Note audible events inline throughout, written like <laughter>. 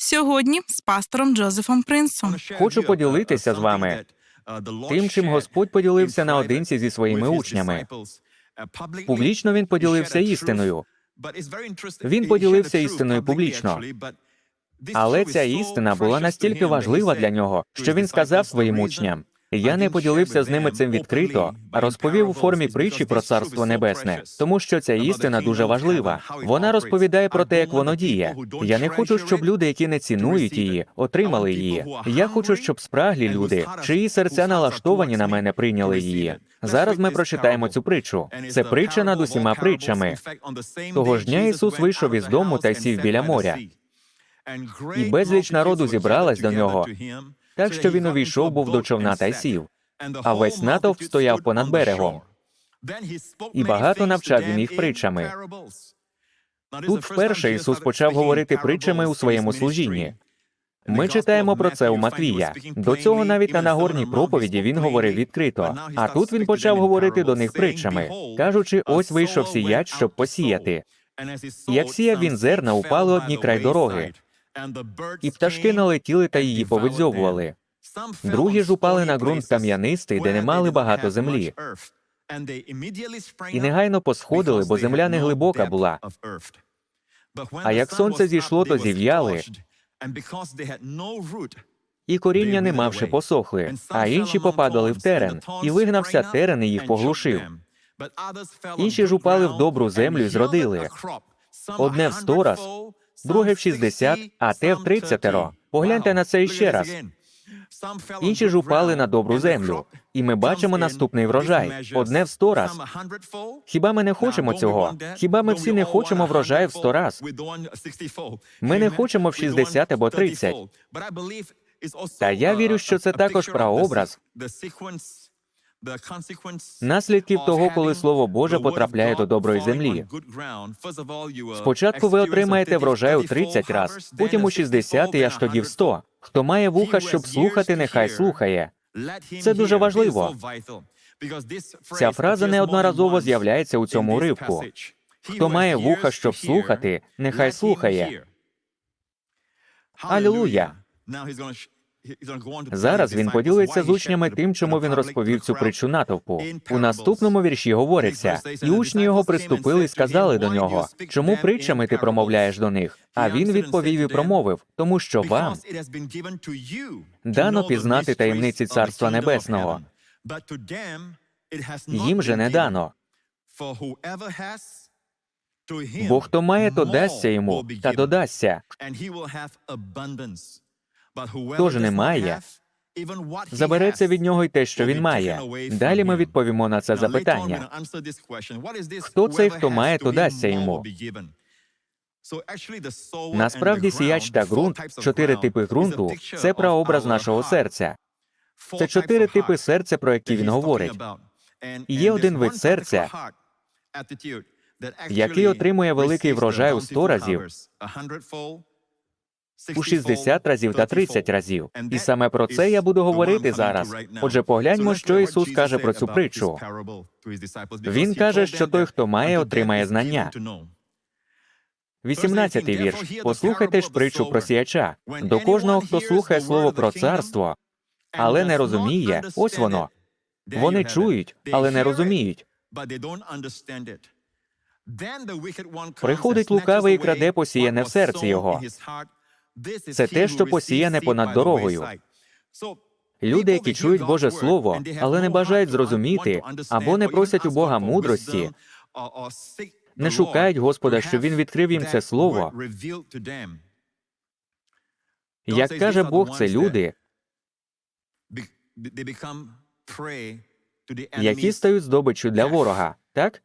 Сьогодні з пастором Джозефом Принсом. Хочу поділитися з вами тим, чим Господь поділився наодинці зі своїми учнями. Публічно він поділився істиною. Він поділився істиною публічно. Але ця істина була настільки важлива для нього, що він сказав своїм учням: Я не поділився з ними цим відкрито, а розповів у формі притчі про царство небесне, тому що ця істина дуже важлива. Вона розповідає про те, як воно діє. Я не хочу, щоб люди, які не цінують її, отримали її. Я хочу, щоб спраглі люди, чиї серця налаштовані на мене, прийняли її. Зараз ми прочитаємо цю притчу. Це притча над усіма притчами. Того ж дня Ісус вийшов із дому та сів біля моря. І безліч народу зібралась до нього, Так що він увійшов був до човна та й сів. а весь натовп стояв понад берегом. І багато навчав він їх притчами. Тут вперше Ісус почав говорити притчами у своєму служінні. Ми читаємо про це у Матвія. До цього навіть на нагорній проповіді він говорив відкрито. А тут він почав говорити до них притчами, кажучи: ось вийшов сіяч, щоб посіяти. Як сіяв він зерна, упали одні край дороги, І пташки налетіли та її повидзьовували. Другі ж упали на ґрунт кам'янистий, де не мали багато землі. І негайно посходили, бо земля не глибока була. А як сонце зійшло, то зів'яли, І коріння, не мавши, посохли, а інші попадали в терен, і вигнався терен і їх поглушив. Інші ж упали в добру землю і зродили. Одне в сто раз, друге в 60, а те в 30. Погляньте на це іще раз. Інші ж упали на добру землю, і ми бачимо наступний врожай одне в сто раз. Хіба ми не хочемо цього? Хіба ми всі не хочемо врожай в сто раз? Ми не хочемо в 60 або 30. Та я вірю, що це також прообраз наслідків того, коли Слово Боже потрапляє до доброї землі. Спочатку ви отримаєте врожай у 30 раз, потім у 60 і аж тоді в 100. Хто має вуха, щоб слухати, нехай слухає. Це дуже важливо. Ця фраза неодноразово з'являється у цьому уривку. Хто має вуха, щоб слухати, нехай слухає. Алілуя! Зараз він поділиться з учнями тим, чому він розповів цю притчу натовпу. У наступному вірші говориться, і учні його приступили і сказали до нього, чому притчами ти промовляєш до них? А він відповів і промовив, тому що вам дано пізнати таємниці Царства Небесного. їм же не дано. Бо хто має, то дасться йому, та додасться. Хто ж не має, Забереться від нього й те, що він має. Далі ми відповімо на це запитання. Хто цей, хто має, то дасться йому. Насправді сіяч та ґрунт, чотири типи ґрунту, це прообраз нашого серця. Це чотири типи серця, про які він говорить. І є один вид серця, який отримує великий врожай у 100 разів, у 60 разів та 30 разів. І саме про це я буду говорити зараз. Отже, погляньмо, що Ісус каже про цю притчу. Він каже, що той, хто має, отримає знання. 18-й вірш. Послухайте ж притчу про сіяча. До кожного, хто слухає слово про царство, але не розуміє, ось воно. Вони чують, але не розуміють. Приходить лукавий і краде посіяне в серці його. Це те, що посіяне понад дорогою. Люди, які чують Боже Слово, але не бажають зрозуміти або не просять у Бога мудрості, не шукають Господа, щоб він відкрив їм це слово. Як каже Бог, це люди, які стають здобиччю для ворога. Так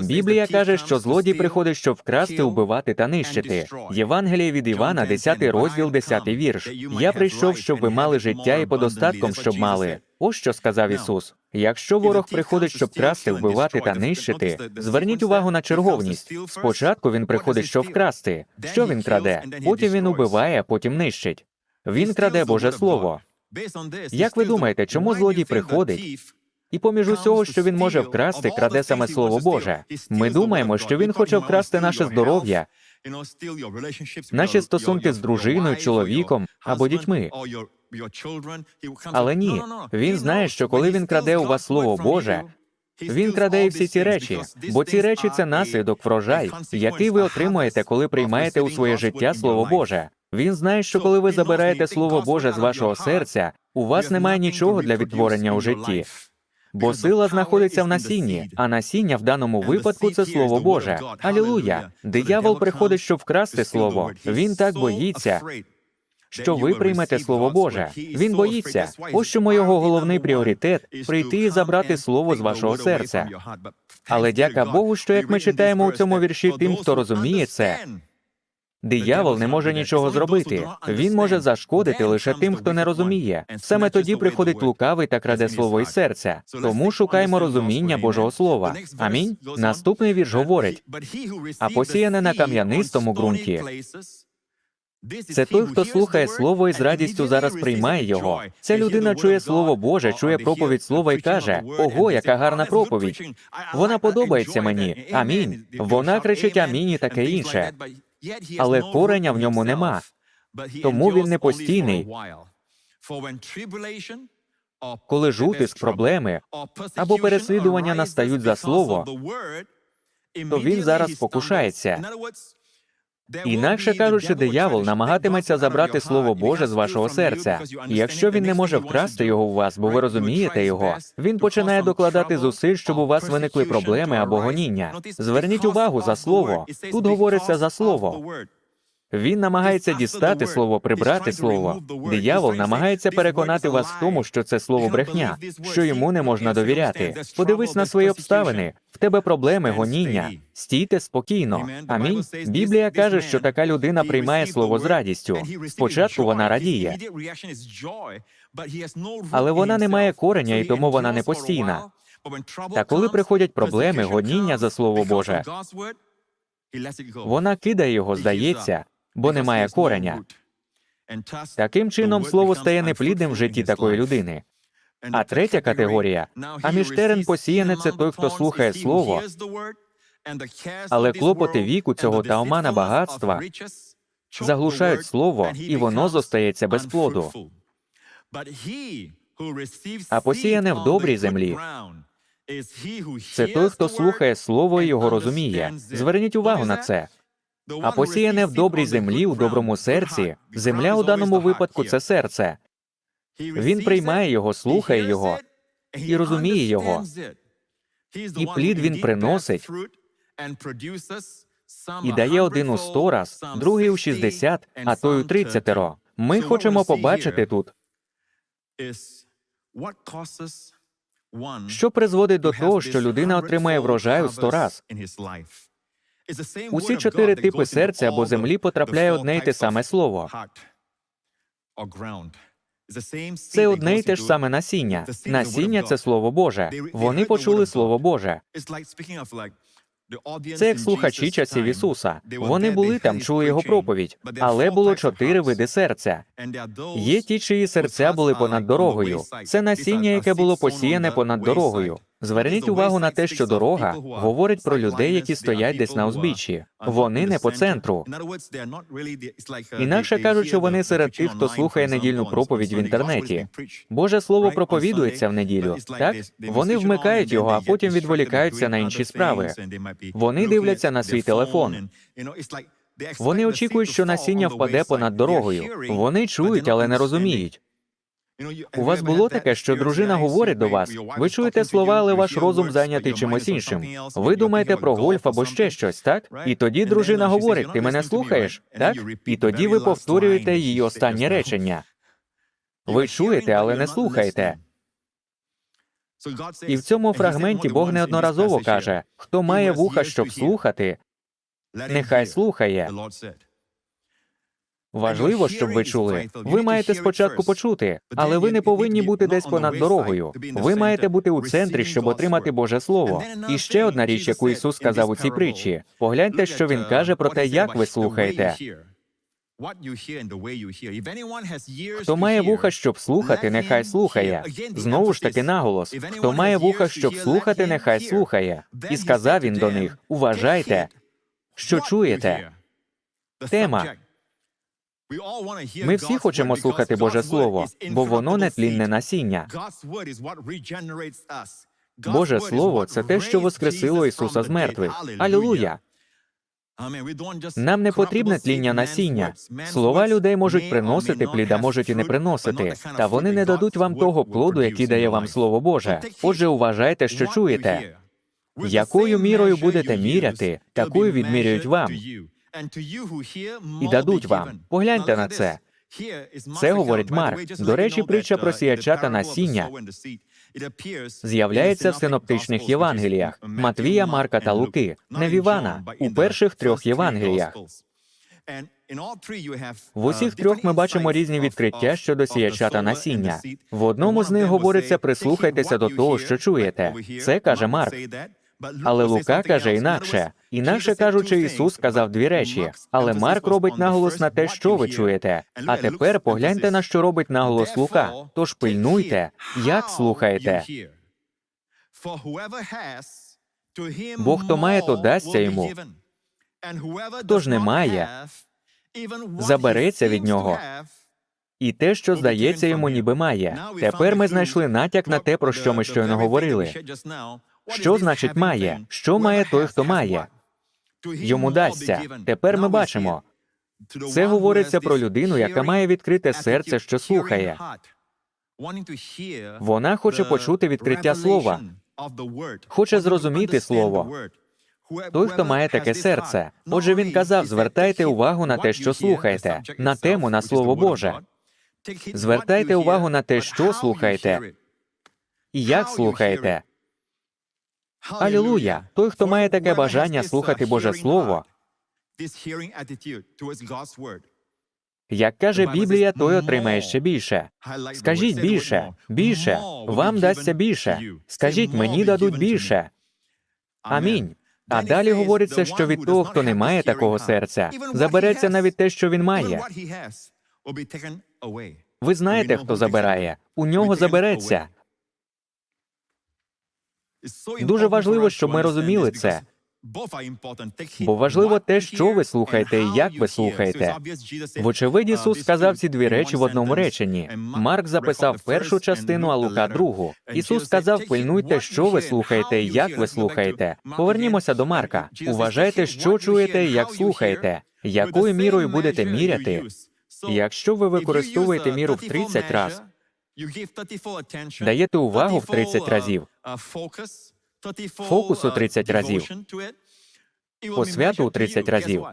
Біблія каже, що злодій приходить, щоб вкрасти, убивати та нищити. Євангеліє від Івана, 10 розділ, 10 вірш. Я прийшов, щоб ви мали життя і подостатком, щоб мали. Ось що сказав Ісус. Якщо ворог приходить, щоб красти, вбивати та нищити, зверніть увагу на черговність. Спочатку він приходить, щоб вкрасти. Що він краде? Потім він убиває, а потім нищить. Він краде Боже Слово. Як ви думаєте, чому злодій приходить І поміж усього, що він може вкрасти, краде саме Слово Боже. Ми думаємо, що він хоче вкрасти наше здоров'я, Наші стосунки з дружиною, чоловіком або дітьми. Але ні, він знає, що коли він краде у вас слово Боже, він краде і всі ці речі, бо ці речі це наслідок врожай, який ви отримуєте, коли приймаєте у своє життя Слово Боже. Він знає, що коли ви забираєте Слово Боже з вашого серця, у вас немає нічого для відтворення у житті. Бо сила знаходиться в насінні, а насіння в даному випадку це Слово Боже. Алілуя! Диявол приходить, щоб вкрасти слово. Він так боїться, що ви приймете Слово Боже. Він боїться. Ось чому його головний пріоритет прийти і забрати слово з вашого серця. Але дяка Богу, що як ми читаємо у цьому вірші тим, хто розуміє це, диявол не може нічого зробити. Він може зашкодити лише тим, хто не розуміє. Саме тоді приходить лукавий та краде слово із серця. Тому шукаємо розуміння Божого Слова. Амінь. Наступний вірш говорить: а посіяне на кам'янистому ґрунті. це той, хто слухає слово і з радістю зараз приймає його. Ця людина чує слово Боже, чує проповідь слова і каже: Ого, яка гарна проповідь! Вона подобається мені. Амінь. Вона кричить амінь і таке інше. Але кореня в ньому нема. Тому він не постійний. Коли жутиск, проблеми або переслідування настають за слово, то він зараз спокушається. Інакше кажучи, диявол намагатиметься забрати слово Боже з вашого серця. І якщо він не може вкрасти його у вас, бо ви розумієте його, він починає докладати зусиль, щоб у вас виникли проблеми або гоніння. Зверніть увагу за слово. Тут говориться за слово. Він намагається дістати слово, прибрати слово. Диявол намагається переконати вас в тому, що це слово брехня, що йому не можна довіряти. Подивись на свої обставини. В тебе проблеми, гоніння. Стійте спокійно. Амінь. Біблія каже, що така людина приймає слово з радістю. Спочатку вона радіє, але вона не має кореня, і тому вона не постійна. Та коли приходять проблеми, гоніння за слово Боже, вона кидає його, здається, бо немає кореня. Таким чином, слово стає неплідним в житті такої людини. А третя категорія аміштерен посіяне це той, хто слухає слово, але клопоти віку цього та омана багатства заглушають слово, і воно зостається без плоду. А посіяне в добрій землі. Це той, хто слухає слово і його розуміє. Зверніть увагу на це. А посіяне в добрій землі, у доброму серці. Земля у даному випадку це серце. Він приймає його, слухає його і розуміє його. І плід він приносить І дає один у сто раз, другий у 60, а той у 30 ро. Ми хочемо побачити тут, що призводить до того, що людина отримає врожай у сто раз. Усі чотири типи серця або землі потрапляє одне й те саме слово. Це одне й те ж саме насіння. Насіння це слово Боже. Вони почули слово Боже. Це як слухачі часів Ісуса. Вони були там, чули його проповідь, але було чотири види серця. Є ті, чиї серця були понад дорогою. Це насіння, яке було посіяне понад дорогою. Зверніть увагу на те, що дорога говорить про людей, які стоять десь на узбіччі. Вони не по центру. Інакше кажучи, вони серед тих, хто слухає недільну проповідь в інтернеті. Боже слово проповідується в неділю. Так вони вмикають його, а потім відволікаються на інші справи. Вони дивляться на свій телефон. Вони очікують, що насіння впаде понад дорогою. Вони чують, але не розуміють. У вас було таке, що дружина говорить до вас, ви чуєте слова, але ваш розум зайнятий чимось іншим. Ви думаєте про гольф або ще щось, так? І тоді дружина говорить: Ти мене слухаєш? Так? І тоді ви повторюєте її останнє речення. <laughs> Ви чуєте, але не слухаєте. І в цьому фрагменті Бог неодноразово каже: хто має вуха, щоб слухати, нехай слухає. Важливо, щоб ви чули. Ви маєте спочатку почути, але ви не повинні бути десь понад дорогою. Ви маєте бути у центрі, щоб отримати Боже Слово. І ще одна річ, яку Ісус сказав у цій притчі. Погляньте, що він каже про те, як ви слухаєте. Хто має вуха, щоб слухати, нехай слухає. Знову ж таки наголос. Хто має вуха, щоб слухати, нехай слухає. І сказав він до них: Уважайте, що чуєте. Тема. Ми всі хочемо слухати Боже Слово, бо воно нетлінне насіння. Боже Слово це те, що воскресило Ісуса з мертвих. Алілуя! Нам не потрібне тління насіння. Слова людей можуть приносити плід, а можуть і не приносити. Та вони не дадуть вам того плоду, який дає вам Слово Боже. Отже, уважайте, що чуєте. Якою мірою будете міряти, такою відміряють вам і дадуть вам. Погляньте на це. Це говорить Марк. До речі, притча про сіяча та насіння з'являється в синоптичних Євангеліях Матвія, Марка та Луки, не в Івана, у перших трьох Євангеліях. В усіх трьох ми бачимо різні відкриття щодо сіяча та насіння. В одному з них говориться прислухайтеся до того, що чуєте. Це каже Марк. Але Лука каже інакше. Інакше кажучи, Ісус сказав дві речі, але Марк робить наголос на те, що ви чуєте. А тепер погляньте на що робить наголос Лука. Тож пильнуйте, як слухаєте. Бо хто має, то дасться йому. Хто ж не має, забереться від нього. І те, що здається йому, ніби має. Тепер ми знайшли натяк на те, про що ми щойно говорили. Що значить має? Що має той, хто має? Йому дасться. Тепер ми бачимо. Це говориться про людину, яка має відкрите серце, що слухає. Вона хоче почути відкриття слова, хоче зрозуміти слово. Той, хто має таке серце. Отже, він казав: звертайте увагу на те, що слухаєте, на тему, на слово Боже. Звертайте увагу на те, що слухаєте, і як слухаєте. Алілуя! Той, хто має таке бажання слухати Боже Слово, як каже Біблія, той отримає ще більше. Скажіть більше, більше, вам дасться більше. Скажіть, мені дадуть більше. Амінь. А далі говориться, що від того, хто не має такого серця, забереться навіть те, що він має. Ви знаєте, хто забирає. У нього забереться. Дуже важливо, щоб ми розуміли це. Бо важливо те, що ви слухаєте і як ви слухаєте. Вочевидь, Ісус сказав ці дві речі в одному реченні. Марк записав першу частину, а Лука другу. Ісус сказав: пильнуйте, що ви слухаєте і як ви слухаєте. Повернімося до Марка. Уважайте, що чуєте і як слухаєте. Якою мірою будете міряти? Якщо ви використовуєте міру в 30 раз, даєте увагу в 30 разів, фокусу 30 разів, посвяту у 30 разів.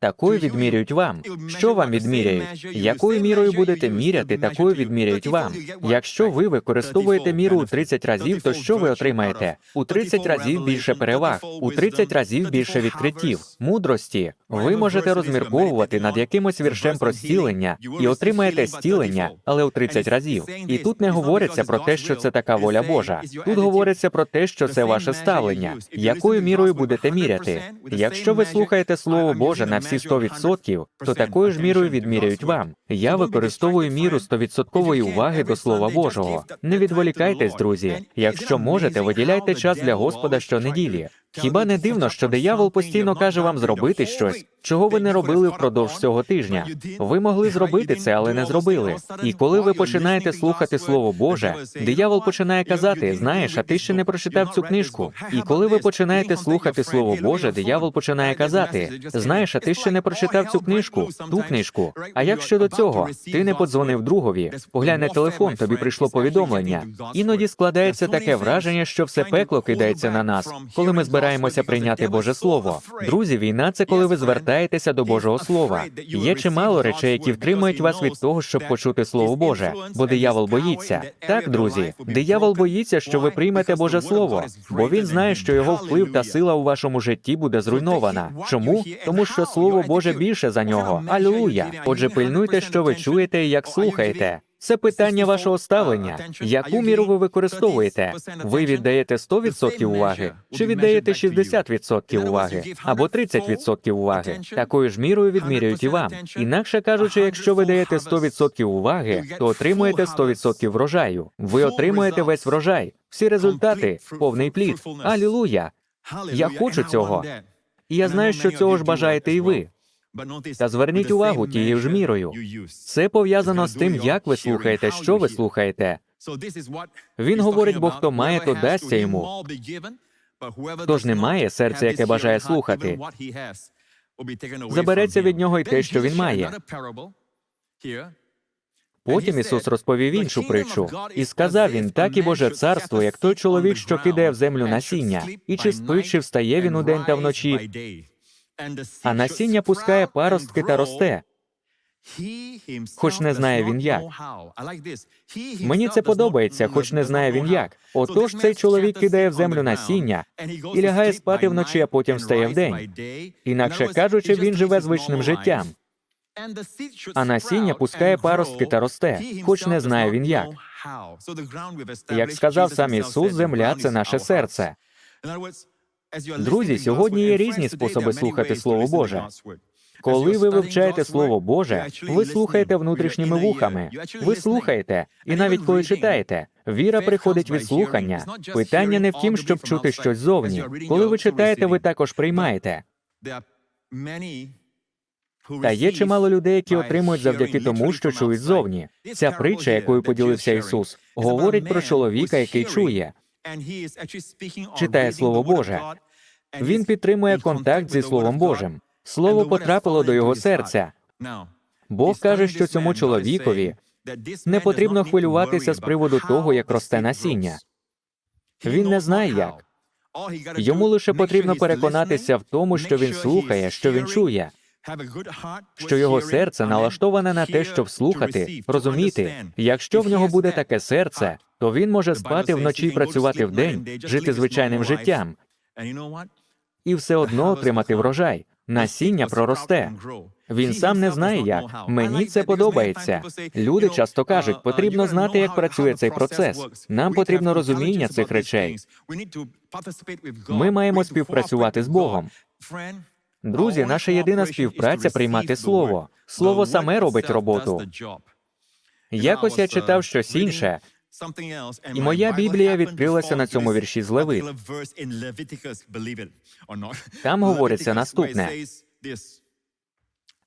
Такою відміряють вам. Що вам відміряють? Якою мірою будете міряти, такою відміряють вам. Якщо ви використовуєте міру у 30 разів, то що ви отримаєте? У 30 разів більше переваг, у 30 разів більше відкриттів, мудрості. Ви можете розмірковувати над якимось віршем про зцілення і отримаєте зцілення, але у 30 разів. І тут не говориться про те, що це така воля Божа. Тут говориться про те, що це ваше ставлення. Якою мірою будете міряти? Якщо ви слухаєте Слово Боже на всі 100%, то такою ж мірою відміряють вам. Я використовую міру 100% уваги до Слова Божого. Не відволікайтесь, друзі. Якщо можете, виділяйте час для Господа щонеділі. Хіба не дивно, що диявол постійно каже вам зробити щось, чого ви не робили впродовж цього тижня? Ви могли зробити це, але не зробили. І коли ви починаєте слухати Слово Боже, диявол починає казати: знаєш, а ти ще не прочитав цю книжку. І коли ви починаєте слухати Слово Боже, диявол починає казати: знаєш, а ти ще не прочитав цю книжку, ту книжку. А як щодо цього, ти не подзвонив другові, поглянь на телефон, тобі прийшло повідомлення. Іноді складається таке враження, що все пекло кидається на нас, коли ми збираємося прийняти Боже Слово. Друзі, війна це коли ви звертаєтеся до Божого Слова. Є чимало речей, які втримують вас від того, щоб почути Слово Боже, бо диявол боїться. Так, друзі, диявол боїться, що ви приймете Боже Слово, бо він знає, що його вплив та сила у вашому житті буде зруйнована. Чому? Тому що Слово Боже більше за нього. Алілуя! Отже, пильнуйте, що ви чуєте і як слухаєте. Це питання вашого ставлення. Яку міру ви використовуєте? Ви віддаєте 100% уваги, чи віддаєте 60% уваги, або 30% уваги? Такою ж мірою відміряють і вам. Інакше кажучи, якщо ви даєте 100% уваги, то отримуєте 100% врожаю. Ви отримуєте весь врожай, всі результати, повний плід. Алілуя! Я хочу цього. І я знаю, що цього ж бажаєте і ви. Та зверніть увагу тією ж мірою. Це пов'язано з тим, як ви слухаєте, що ви слухаєте. Він говорить, бо хто має, то дасться йому. Хто ж не має серця, яке бажає слухати, забереться від нього й те, що він має. Потім Ісус розповів іншу притчу, і сказав він, так і Боже царство, як той чоловік, що кидає в землю насіння, і чи спить, чи встає він удень та вночі, а насіння пускає паростки та росте. Хоч не знає він як. Мені це подобається, хоч не знає він як. Отож цей чоловік кидає в землю насіння і лягає спати вночі, а потім встає вдень. Інакше кажучи, він живе звичним життям. А насіння пускає паростки та росте, хоч не знає він як. Як сказав сам Ісус, земля це наше серце. Друзі, сьогодні є різні способи слухати Слово Боже. Коли ви вивчаєте Слово Боже, ви слухаєте внутрішніми вухами. Ви слухаєте, і навіть коли читаєте, віра приходить від слухання. Питання не в тім, щоб чути щось зовні. Коли ви читаєте, ви також приймаєте. Та є чимало людей, які отримують завдяки тому, що чують зовні. Ця притча, якою поділився Ісус, говорить про чоловіка, який чує, читає Слово Боже. Він підтримує контакт зі Словом Божим. Слово потрапило до його серця. Бог каже, що цьому чоловікові не потрібно хвилюватися з приводу того, як росте насіння. Він не знає як. Йому лише потрібно переконатися в тому, що він слухає, що він чує, що його серце налаштоване на те, щоб слухати, розуміти. Якщо в нього буде таке серце, то він може спати вночі і працювати вдень, жити звичайним життям і все одно отримати врожай. Насіння проросте. Він сам не знає як. Мені це подобається. Люди часто кажуть, потрібно знати, як працює цей процес. Нам потрібно розуміння цих речей. Ми маємо співпрацювати з Богом. Друзі, наша єдина співпраця приймати слово. Слово саме робить роботу. Якось я читав щось інше, і моя Біблія відкрилася на цьому вірші з Левит. Там говориться наступне.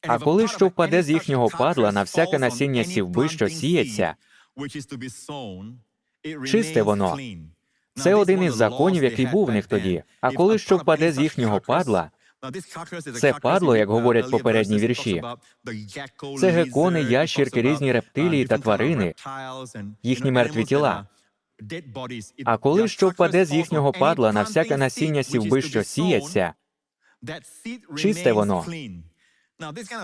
А коли що впаде з їхнього падла на всяке насіння сівби, що сіється, чисте воно. Це один із законів, який був в них тоді. А коли що впаде з їхнього падла, Це падло, як говорять попередні вірші. це гекони, ящірки, різні рептилії та тварини, їхні мертві тіла. А коли що впаде з їхнього падла на всяке насіння сівби, що сіється, чисте воно.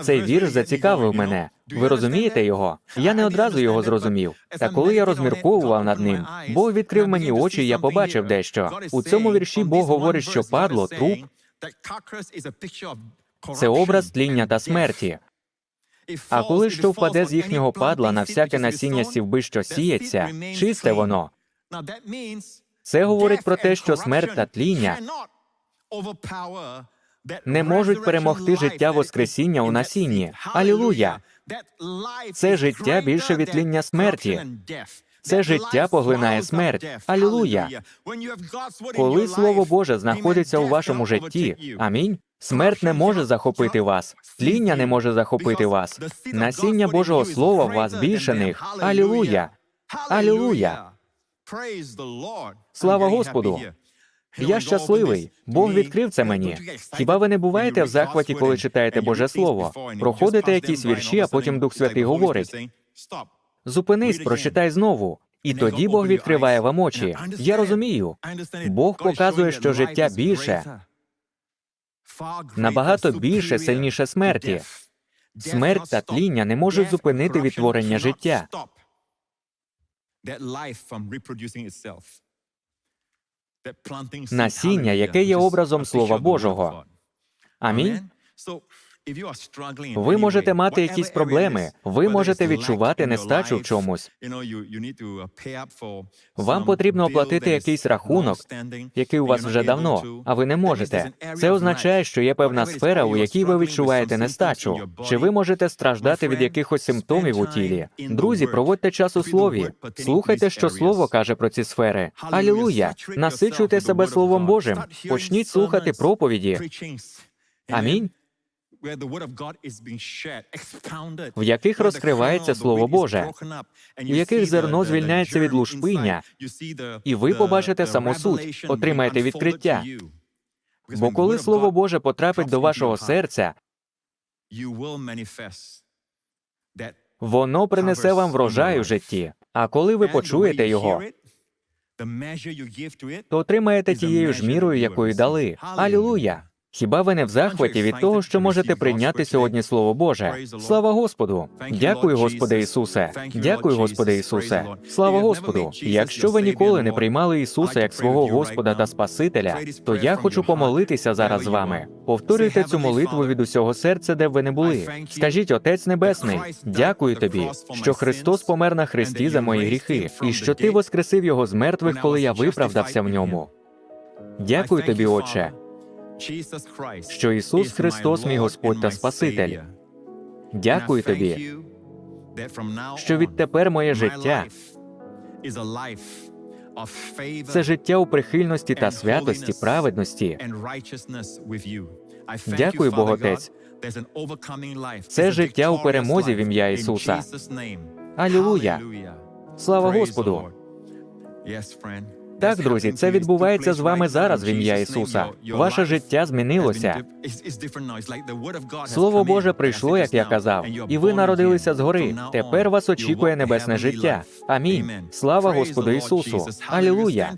цей вірш зацікавив мене. Ви розумієте його? Я не одразу його зрозумів. Та коли я розмірковував над ним, Бог відкрив мені очі, і я побачив дещо. У цьому вірші Бог говорить, що падло, труп це образ тління та смерті. А коли що впаде з їхнього падла на всяке насіння сівби, що сіється, чисте воно. Це говорить про те, що смерть та тління не можуть перемогти життя Воскресіння у насінні. Алілуя! Це життя більше від тління смерті. Це життя поглинає смерть. Алілуя! Коли Слово Боже знаходиться у вашому житті, амінь. Смерть не може захопити вас, тління не може захопити вас. Насіння Божого Слова в вас більше них. Алілуя! Алілуя! Слава Господу! Я щасливий. Бог відкрив це мені. Хіба ви не буваєте в захваті, коли читаєте Боже Слово? Проходите якісь вірші, а потім Дух Святий говорить: зупинись, прочитай знову. І тоді Бог відкриває вам очі. Я розумію. Бог показує, що життя більше, набагато більше, сильніше смерті. Смерть та тління не можуть зупинити відтворення життя. Насіння, яке є образом Слова Божого. Амінь. Ви можете мати якісь проблеми, ви можете відчувати нестачу в чомусь. Вам потрібно оплатити якийсь рахунок, який у вас вже давно, а ви не можете. Це означає, що є певна сфера, у якій ви відчуваєте нестачу. Чи ви можете страждати від якихось симптомів у тілі? Друзі, проводьте час у слові. Слухайте, що слово каже про ці сфери. Алілуя! Насичуйте себе Словом Божим. Почніть слухати проповіді. Амінь. В яких розкривається Слово Боже, в яких зерно звільняється від лушпиння, і ви побачите саму суть, отримаєте відкриття. Бо коли Слово Боже потрапить до вашого серця, воно принесе вам врожай у житті. А коли ви почуєте його, то отримаєте тією ж мірою, якою дали. Алілуя! Хіба ви не в захваті від того, що можете прийняти сьогодні Слово Боже? Слава Господу! Дякую, Господи Ісусе! Дякую, Господи Ісусе! Слава Господу! Якщо ви ніколи не приймали Ісуса як свого Господа та Спасителя, то я хочу помолитися зараз з вами. Повторюйте цю молитву від усього серця, де б ви не були. Скажіть, Отець Небесний, дякую тобі, що Христос помер на хресті за мої гріхи, і що ти воскресив його з мертвих, коли я виправдався в ньому. Дякую тобі, Отче, що Ісус Христос, мій Господь та Спаситель. Дякую тобі, що відтепер моє життя це життя у прихильності та святості, праведності. Дякую, Бог Отець. Це життя у перемозі в ім'я Ісуса. Алілуя! Слава Господу! Так, друзі, це відбувається з вами зараз в ім'я Ісуса. Ваше життя змінилося. Слово Боже прийшло, як я казав, і ви народилися згори. Тепер вас очікує небесне життя. Амінь. Слава Господу Ісусу! Алілуя!